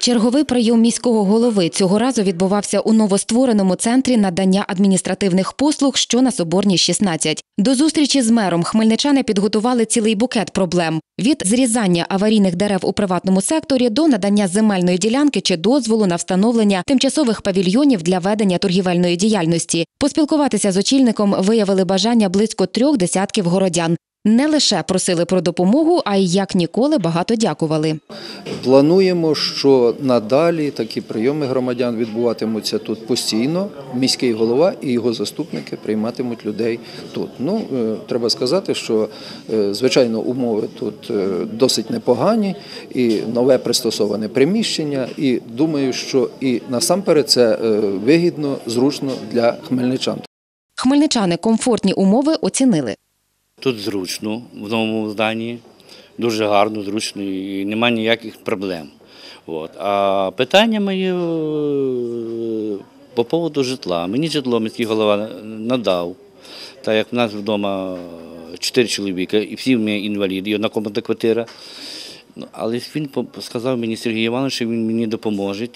Черговий прийом міського голови цього разу відбувався у новоствореному центрі надання адміністративних послуг, що на Соборній 16. До зустрічі з мером хмельничани підготували цілий букет проблем: від зрізання аварійних дерев у приватному секторі до надання земельної ділянки чи дозволу на встановлення тимчасових павільйонів для ведення торгівельної діяльності. Поспілкуватися з очільником виявили бажання близько трьох десятків городян. Не лише просили про допомогу, а й як ніколи багато дякували. Плануємо, що надалі такі прийоми громадян відбуватимуться тут постійно. Міський голова і його заступники прийматимуть людей тут. Ну е, треба сказати, що е, звичайно умови тут е, досить непогані, і нове пристосоване приміщення. І думаю, що і насамперед це вигідно, зручно для хмельничан. Хмельничани комфортні умови оцінили. Тут зручно в новому зданні, дуже гарно, зручно і немає ніяких проблем. От. А питання моє е, по поводу житла. Мені житло міський голова надав. Так як в нас вдома чотири чоловіка, і всі ми інваліди, і одна комната квартира. Ну, Але він сказав мені Сергій Іванович, що він мені допоможе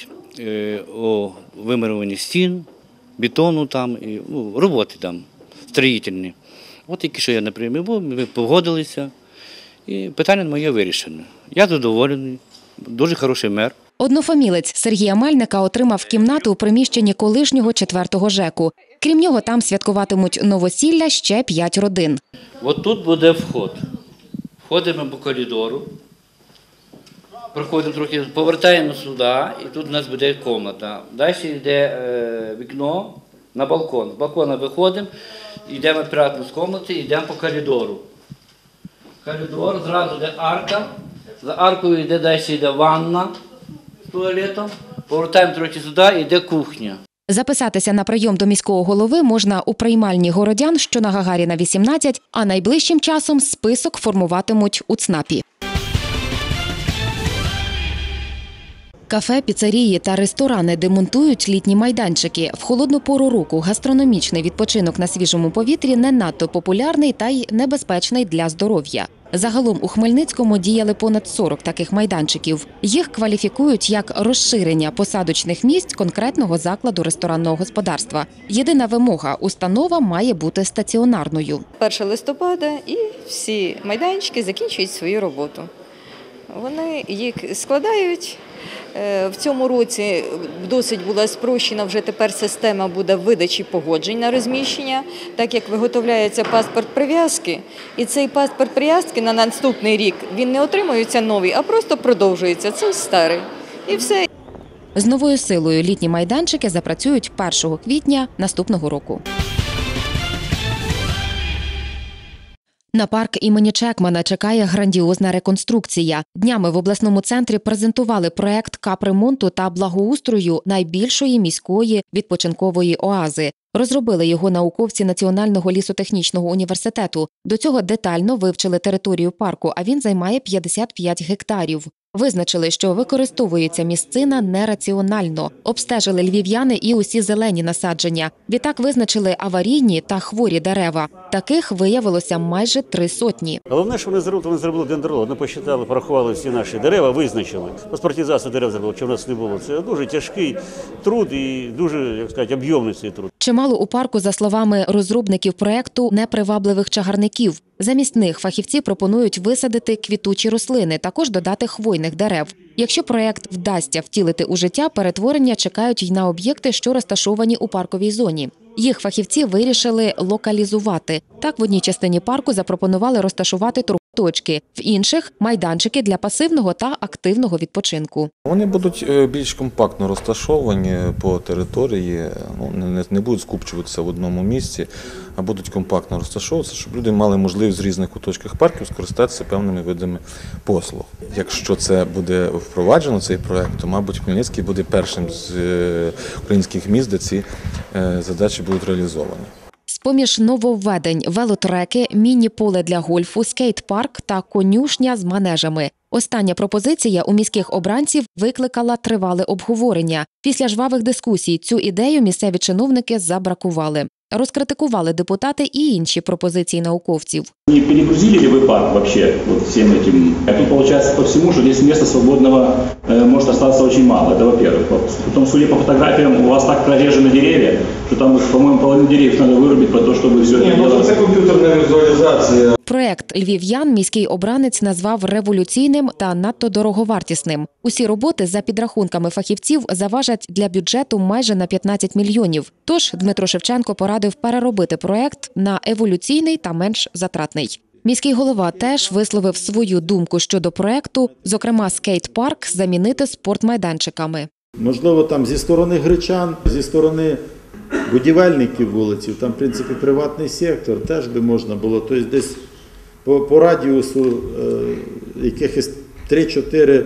у вимирюванні стін, бетону там, ну, роботи там, строїтельні. От тільки що я на прийомі був, ми погодилися, і питання моє вирішено. Я задоволений, дуже хороший мер. Однофамілець Сергія Мельника отримав кімнату у приміщенні колишнього четвертого ЖЕКу. Крім нього, там святкуватимуть новосілля ще п'ять родин. От тут буде вход. Входимо по коридору, проходимо трохи, повертаємо сюди, і тут у нас буде кімната. Далі йде е, вікно на балкон. З балкона виходимо, йдемо обратно з кімнати, йдемо по коридору. Коридор, зразу йде арка. За аркою йде далі йде ванна з туалетом. Повертаємо трохи сюди, йде кухня. Записатися на прийом до міського голови можна у приймальні городян, що на Гагаріна 18, а найближчим часом список формуватимуть у ЦНАПі. Кафе, піцерії та ресторани демонтують літні майданчики. В холодну пору року гастрономічний відпочинок на свіжому повітрі не надто популярний та й небезпечний для здоров'я. Загалом у Хмельницькому діяли понад 40 таких майданчиків. Їх кваліфікують як розширення посадочних місць конкретного закладу ресторанного господарства. Єдина вимога установа має бути стаціонарною. 1 листопада і всі майданчики закінчують свою роботу. Вони їх складають. Е, В цьому році досить була спрощена вже тепер система буде видачі погоджень на розміщення, так як виготовляється паспорт прив'язки, і цей паспорт прив'язки на наступний рік він не отримується новий, а просто продовжується цей старий. І все. З новою силою літні майданчики запрацюють 1 квітня наступного року. На парк імені Чекмана чекає грандіозна реконструкція. Днями в обласному центрі презентували проект капремонту та благоустрою найбільшої міської відпочинкової оази. Розробили його науковці Національного лісотехнічного університету. До цього детально вивчили територію парку, а він займає 55 гектарів. Визначили, що використовується місцина нераціонально. Обстежили львів'яни і усі зелені насадження. Відтак визначили аварійні та хворі дерева. Таких виявилося майже три сотні. Головне, що вони зробили, вони зробили дендролог. Вони посчитали, порахували всі наші дерева, визначили. Паспортизацію дерев зробили, що в нас не було. Це дуже тяжкий труд і дуже, як сказати, об'ємний цей труд. Чимало у парку, за словами розробників проекту, непривабливих чагарників. Замість них фахівці пропонують висадити квітучі рослини, також додати хвойних дерев. Якщо проект вдасться втілити у життя, перетворення чекають й на об'єкти, що розташовані у парковій зоні. Їх фахівці вирішили локалізувати. Так, в одній частині парку запропонували розташувати торгточки, в інших майданчики для пасивного та активного відпочинку. Вони будуть е, більш компактно розташовані по території, ну, не- будуть скупчуватися в одному місці, а будуть компактно розташовуватися, щоб люди мали можливість в різних куточках парків скористатися певними видами послуг. Якщо це буде впроваджено, цей проект, то, мабуть, Хмельницький буде першим з е, українських міст, де ці е, задачі будуть реалізовані. З-поміж нововведень велотреки, міні-поле для гольфу, скейт-парк та конюшня з манежами. Остання пропозиція у міських обранців викликала тривале обговорення. Після жвавих дискусій цю ідею місцеві чиновники забракували. Розкритикували депутати і інші пропозиції науковців. Не перегрузили ли вы парк вообще вот всем этим? А тут получается по всему, что здесь места свободного э, может остаться очень мало, это во-первых. Потом, судя по фотографиям, у вас так прорежены деревья, что там, по-моему, половину деревьев надо вырубить по то, чтобы все Ні, это ну дело... це комп'ютерна візуалізація. Проект Львів'ян міський обранець назвав революційним та надто дороговартісним. Усі роботи за підрахунками фахівців заважать для бюджету майже на 15 мільйонів. Тож Дмитро Шевченко порадив переробити проект на еволюційний та менш затратний. Міський голова теж висловив свою думку щодо проекту, зокрема, скейт-парк замінити спортмайданчиками. Можливо, там зі сторони гречан, зі сторони будівельників вулиці, там, в принципі, приватний сектор теж би можна було. Тобто десь по, по радіусу е, якихось 3-4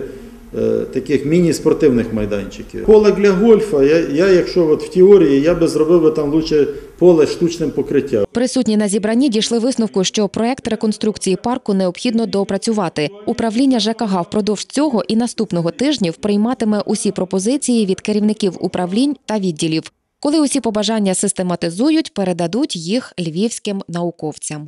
е, таких міні-спортивних майданчиків. Поле для гольфа, я, я якщо от в теорії, я би зробив би там лучше поле штучним покриттям. Присутні на зібранні дійшли висновку, що проект реконструкції парку необхідно доопрацювати. Управління ЖКГ впродовж цього і наступного тижнів прийматиме усі пропозиції від керівників управлінь та відділів. Коли усі побажання систематизують, передадуть їх львівським науковцям.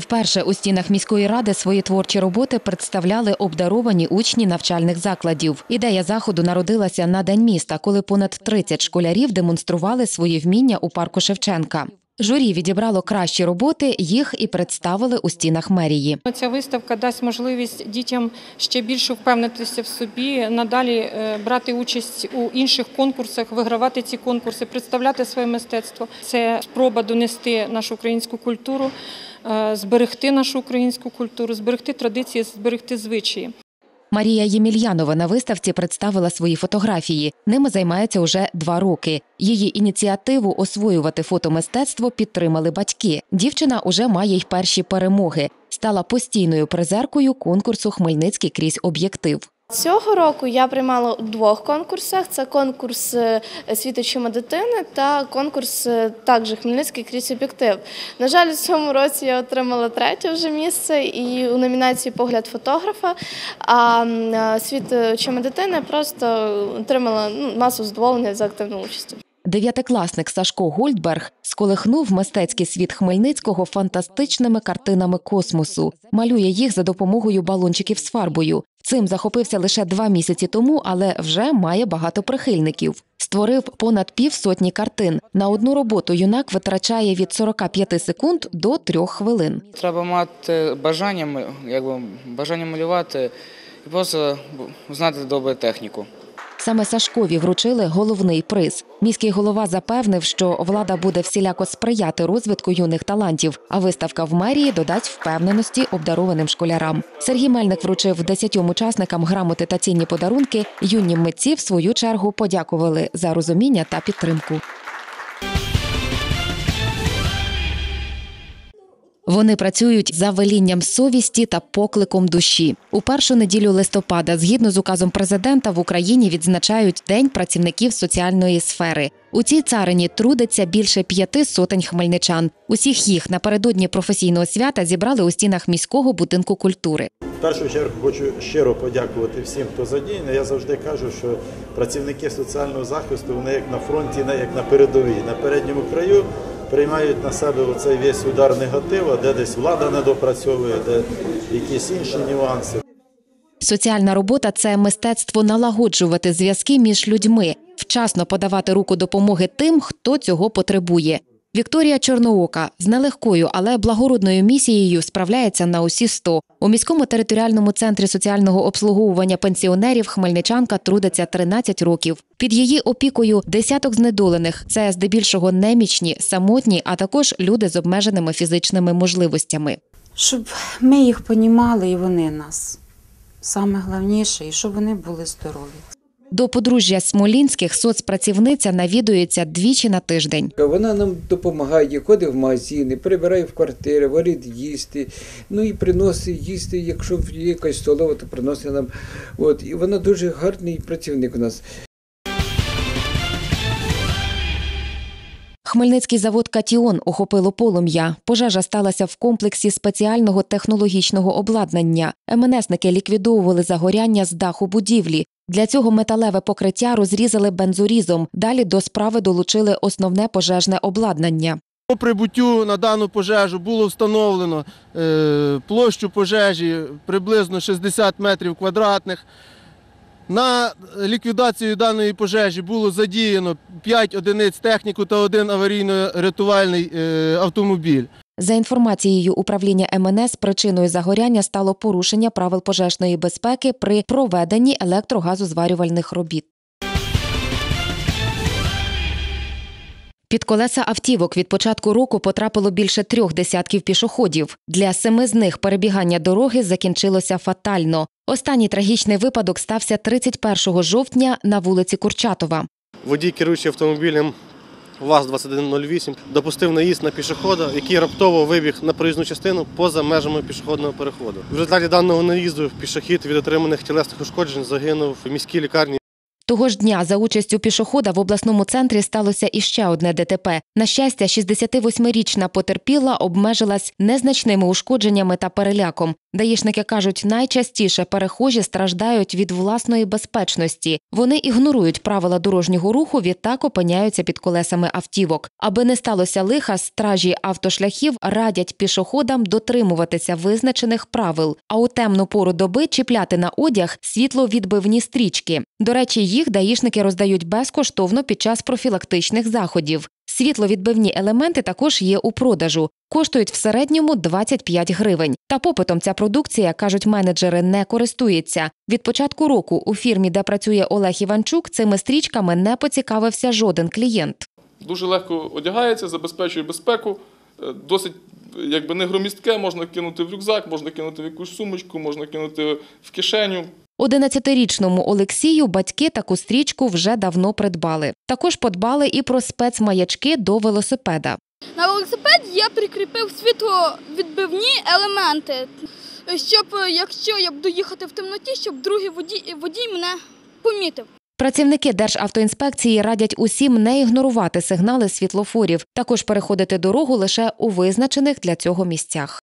Вперше у стінах міської ради свої творчі роботи представляли обдаровані учні навчальних закладів. Ідея заходу народилася на день міста, коли понад 30 школярів демонстрували свої вміння у парку Шевченка. Журі відібрало кращі роботи, їх і представили у стінах мерії. Ця виставка дасть можливість дітям ще більше впевнитися в собі, надалі е, брати участь у інших конкурсах, вигравати ці конкурси, представляти своє мистецтво. Це спроба донести нашу українську культуру, е, зберегти нашу українську культуру, зберегти традиції, зберегти звичаї. Марія Ємільянова на виставці представила свої фотографії. Ними займається уже два роки. Її ініціативу освоювати фотомистецтво підтримали батьки. Дівчина уже має й перші перемоги. Стала постійною призеркою конкурсу Хмельницький крізь об'єктив. Цього року я приймала у двох конкурсах: це конкурс світочима «Світ дитини та конкурс е, також Хмельницький крізь об'єктив. На жаль, у цьому році я отримала третє вже місце і у номінації Погляд фотографа. А світочима е, світ дитини просто отримала ну, масу задоволення за активну участь. Дев'ятикласник Сашко Гольдберг сколихнув мистецький світ Хмельницького фантастичними картинами космосу. Малює їх за допомогою балончиків з фарбою. Цим захопився лише два місяці тому, але вже має багато прихильників. Створив понад півсотні картин. На одну роботу юнак витрачає від 45 секунд до трьох хвилин. Треба мати бажання, якби, бажання малювати і просто знати добре техніку. Саме Сашкові вручили головний приз. Міський голова запевнив, що влада буде всіляко сприяти розвитку юних талантів, а виставка в мерії додасть впевненості обдарованим школярам. Сергій Мельник вручив десятьом учасникам грамоти та цінні подарунки. Юні митці, в свою чергу, подякували за розуміння та підтримку. Вони працюють за велінням совісті та покликом душі. У першу неділю листопада, згідно з указом президента, в Україні відзначають День працівників соціальної сфери. У цій царині трудиться більше п'яти сотень хмельничан. Усіх їх напередодні професійного свята зібрали у стінах міського будинку культури. В першу чергу хочу щиро подякувати всім, хто задіяний. Я завжди кажу, що працівники соціального захисту вони як на фронті, як на передовій, на передньому краю приймають на себе оцей весь удар негатива, де десь влада не допрацьовує, де якісь інші нюанси. Соціальна робота це мистецтво налагоджувати зв'язки між людьми, вчасно подавати руку допомоги тим, хто цього потребує. Вікторія Чорноока з нелегкою, але благородною місією справляється на усі 100. У міському територіальному центрі соціального обслуговування пенсіонерів хмельничанка трудиться 13 років. Під її опікою десяток знедолених це здебільшого немічні, самотні, а також люди з обмеженими фізичними можливостями. Щоб ми їх понімали і вони нас. Саме головніше, і щоб вони були здорові. До подружжя Смолінських соцпрацівниця навідується двічі на тиждень. Вона нам допомагає, ходить в магазини, прибирає в квартири, варить їсти, ну і приносить їсти, якщо є якась столова, то приносить нам. От, і вона дуже гарний працівник у нас. Хмельницький завод Катіон охопило полум'я. Пожежа сталася в комплексі спеціального технологічного обладнання. МНСники ліквідовували загоряння з даху будівлі. Для цього металеве покриття розрізали бензорізом. Далі до справи долучили основне пожежне обладнання. По прибуттю на дану пожежу було встановлено е, площу пожежі приблизно 60 метрів квадратних. На ліквідацію даної пожежі було задіяно 5 одиниць техніку та один аварійно-рятувальний е, автомобіль. За інформацією управління МНС, причиною загоряння стало порушення правил пожежної безпеки при проведенні електрогазозварювальних робіт. Під колеса автівок від початку року потрапило більше трьох десятків пішоходів. Для семи з них перебігання дороги закінчилося фатально. Останній трагічний випадок стався 31 жовтня на вулиці Курчатова. Водій, керуючи автомобілем ВАЗ-2108, допустив наїзд на пішохода, який раптово вибіг на проїзну частину поза межами пішохідного переходу. В результаті даного наїзду пішохід від отриманих тілесних ушкоджень загинув в міській лікарні. Того ж дня за участю пішохода в обласному центрі сталося іще одне ДТП. На щастя, 68-річна потерпіла обмежилась незначними ушкодженнями та переляком. Даїшники кажуть, найчастіше перехожі страждають від власної безпечності. Вони ігнорують правила дорожнього руху, відтак опиняються під колесами автівок. Аби не сталося лиха, стражі автошляхів радять пішоходам дотримуватися визначених правил, а у темну пору доби чіпляти на одяг світловідбивні стрічки. До речі, їх даїшники роздають безкоштовно під час профілактичних заходів. Світловідбивні елементи також є у продажу. Коштують в середньому 25 гривень. Та попитом ця продукція, кажуть менеджери, не користується. Від початку року у фірмі, де працює Олег Іванчук, цими стрічками не поцікавився жоден клієнт. Дуже легко одягається, забезпечує безпеку. е, Досить якби не громістке, можна кинути в рюкзак, можна кинути в якусь сумочку, можна кинути в кишеню. 11-річному Олексію батьки таку стрічку вже давно придбали. Також подбали і про спецмаячки до велосипеда. На велосипед я прикріпив світловідбивні елементи, щоб якщо я буду їхати в темноті, щоб другий водій, водій мене помітив. Працівники Державтоінспекції радять усім не ігнорувати сигнали світлофорів, також переходити дорогу лише у визначених для цього місцях.